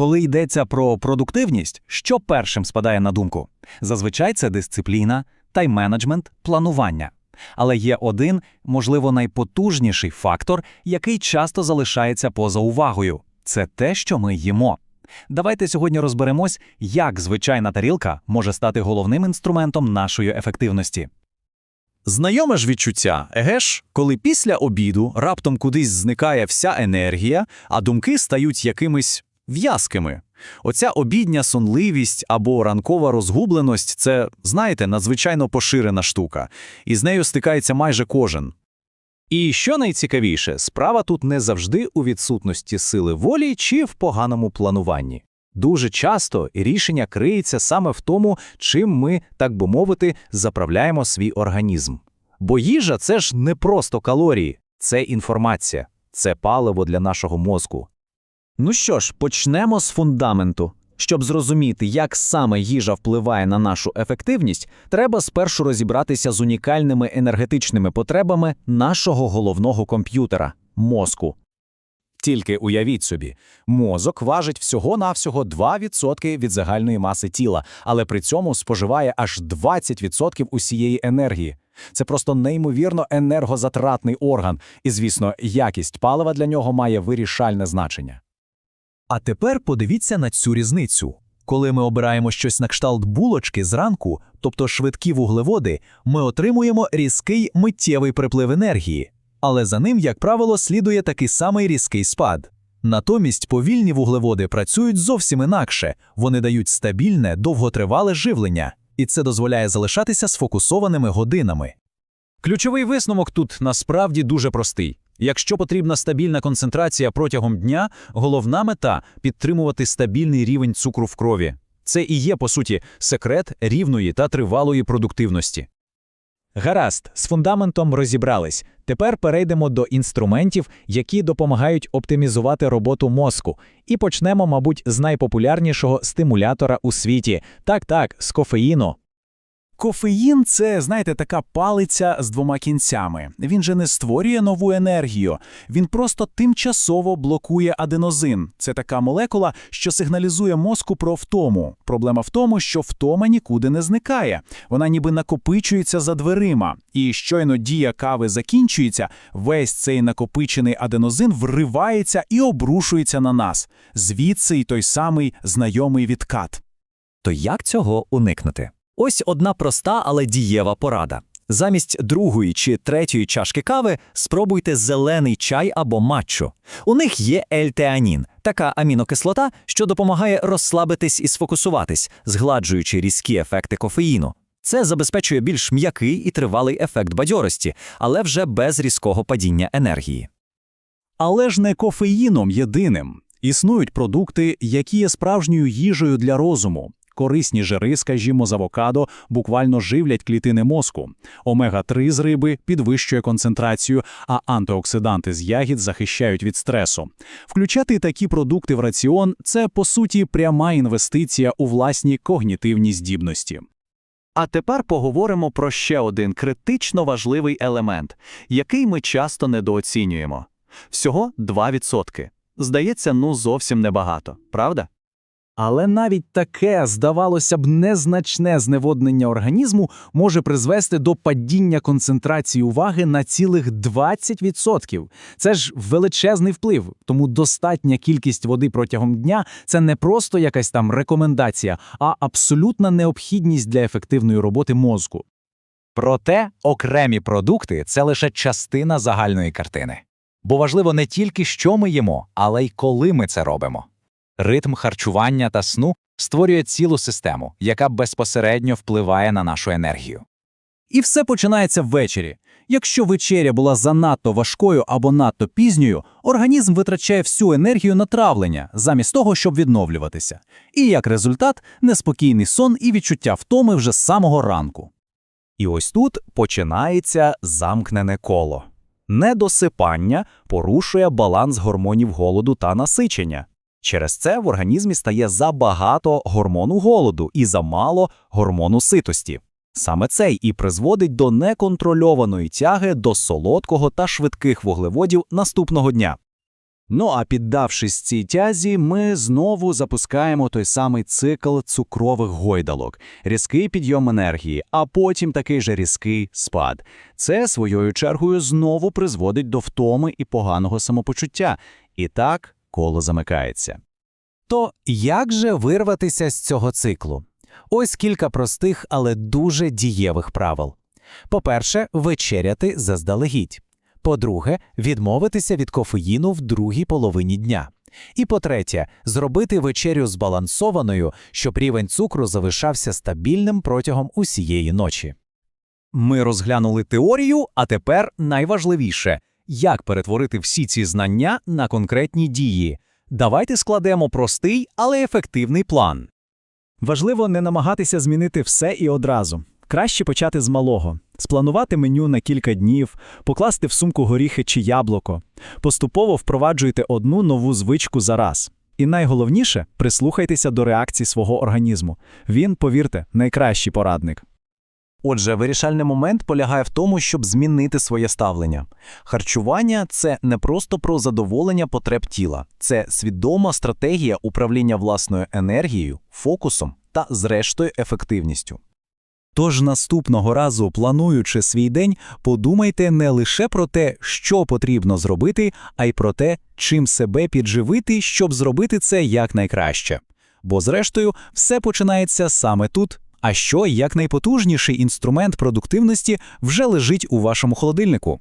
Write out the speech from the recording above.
Коли йдеться про продуктивність, що першим спадає на думку? Зазвичай це дисципліна, тайм-менеджмент, планування. Але є один, можливо, найпотужніший фактор, який часто залишається поза увагою це те, що ми їмо. Давайте сьогодні розберемось, як звичайна тарілка може стати головним інструментом нашої ефективності. Знайоме ж відчуття, еге ж, коли після обіду раптом кудись зникає вся енергія, а думки стають якимись в'язкими. Оця обідня сонливість або ранкова розгубленість це, знаєте, надзвичайно поширена штука, і з нею стикається майже кожен. І що найцікавіше, справа тут не завжди у відсутності сили волі чи в поганому плануванні. Дуже часто рішення криється саме в тому, чим ми, так би мовити, заправляємо свій організм. Бо їжа це ж не просто калорії, це інформація, це паливо для нашого мозку. Ну що ж, почнемо з фундаменту. Щоб зрозуміти, як саме їжа впливає на нашу ефективність, треба спершу розібратися з унікальними енергетичними потребами нашого головного комп'ютера мозку. Тільки уявіть собі, мозок важить всього-навсього 2% від загальної маси тіла, але при цьому споживає аж 20% усієї енергії. Це просто неймовірно енергозатратний орган, і, звісно, якість палива для нього має вирішальне значення. А тепер подивіться на цю різницю. Коли ми обираємо щось на кшталт булочки зранку, тобто швидкі вуглеводи, ми отримуємо різкий миттєвий приплив енергії, але за ним, як правило, слідує такий самий різкий спад. Натомість повільні вуглеводи працюють зовсім інакше, вони дають стабільне, довготривале живлення, і це дозволяє залишатися сфокусованими годинами. Ключовий висновок тут насправді дуже простий. Якщо потрібна стабільна концентрація протягом дня, головна мета підтримувати стабільний рівень цукру в крові. Це і є, по суті, секрет рівної та тривалої продуктивності. Гаразд, з фундаментом розібрались. Тепер перейдемо до інструментів, які допомагають оптимізувати роботу мозку. І почнемо, мабуть, з найпопулярнішого стимулятора у світі. Так, так, з кофеїну. Кофеїн це, знаєте, така палиця з двома кінцями. Він же не створює нову енергію, він просто тимчасово блокує аденозин. Це така молекула, що сигналізує мозку про втому. Проблема в тому, що втома нікуди не зникає. Вона ніби накопичується за дверима. І щойно дія кави закінчується, весь цей накопичений аденозин вривається і обрушується на нас. Звідси й той самий знайомий відкат. То як цього уникнути? Ось одна проста, але дієва порада. Замість другої чи третьої чашки кави спробуйте зелений чай або матчу. У них є ельтеанін, така амінокислота, що допомагає розслабитись і сфокусуватись, згладжуючи різкі ефекти кофеїну. Це забезпечує більш м'який і тривалий ефект бадьорості, але вже без різкого падіння енергії. Але ж не кофеїном єдиним. Існують продукти, які є справжньою їжею для розуму. Корисні жири, скажімо, з авокадо, буквально живлять клітини мозку. Омега-3 з риби підвищує концентрацію, а антиоксиданти з ягід захищають від стресу. Включати такі продукти в раціон це, по суті, пряма інвестиція у власні когнітивні здібності. А тепер поговоримо про ще один критично важливий елемент, який ми часто недооцінюємо. Всього 2%. Здається, ну зовсім небагато, правда? Але навіть таке, здавалося б, незначне зневоднення організму може призвести до падіння концентрації уваги на цілих 20%. Це ж величезний вплив, тому достатня кількість води протягом дня це не просто якась там рекомендація, а абсолютна необхідність для ефективної роботи мозку. Проте окремі продукти це лише частина загальної картини. Бо важливо не тільки що ми їмо, але й коли ми це робимо. Ритм харчування та сну створює цілу систему, яка безпосередньо впливає на нашу енергію. І все починається ввечері. Якщо вечеря була занадто важкою або надто пізньою, організм витрачає всю енергію на травлення, замість того, щоб відновлюватися. І як результат, неспокійний сон і відчуття втоми вже з самого ранку. І ось тут починається замкнене коло. Недосипання порушує баланс гормонів голоду та насичення. Через це в організмі стає забагато гормону голоду і замало гормону ситості. Саме цей і призводить до неконтрольованої тяги до солодкого та швидких вуглеводів наступного дня. Ну а піддавшись цій тязі, ми знову запускаємо той самий цикл цукрових гойдалок, різкий підйом енергії, а потім такий же різкий спад. Це своєю чергою знову призводить до втоми і поганого самопочуття. І так коло замикається. То як же вирватися з цього циклу? Ось кілька простих, але дуже дієвих правил. По-перше, вечеряти заздалегідь. По-друге, відмовитися від кофеїну в другій половині дня. І по-третє, зробити вечерю збалансованою, щоб рівень цукру залишався стабільним протягом усієї ночі. Ми розглянули теорію, а тепер найважливіше – як перетворити всі ці знання на конкретні дії. Давайте складемо простий, але ефективний план. Важливо не намагатися змінити все і одразу. Краще почати з малого, спланувати меню на кілька днів, покласти в сумку горіхи чи яблуко. Поступово впроваджуйте одну нову звичку за раз. І найголовніше прислухайтеся до реакцій свого організму. Він, повірте, найкращий порадник. Отже, вирішальний момент полягає в тому, щоб змінити своє ставлення. Харчування це не просто про задоволення потреб тіла, це свідома стратегія управління власною енергією, фокусом та, зрештою, ефективністю. Тож наступного разу, плануючи свій день, подумайте не лише про те, що потрібно зробити, а й про те, чим себе підживити, щоб зробити це якнайкраще. Бо, зрештою, все починається саме тут. А що як найпотужніший інструмент продуктивності вже лежить у вашому холодильнику?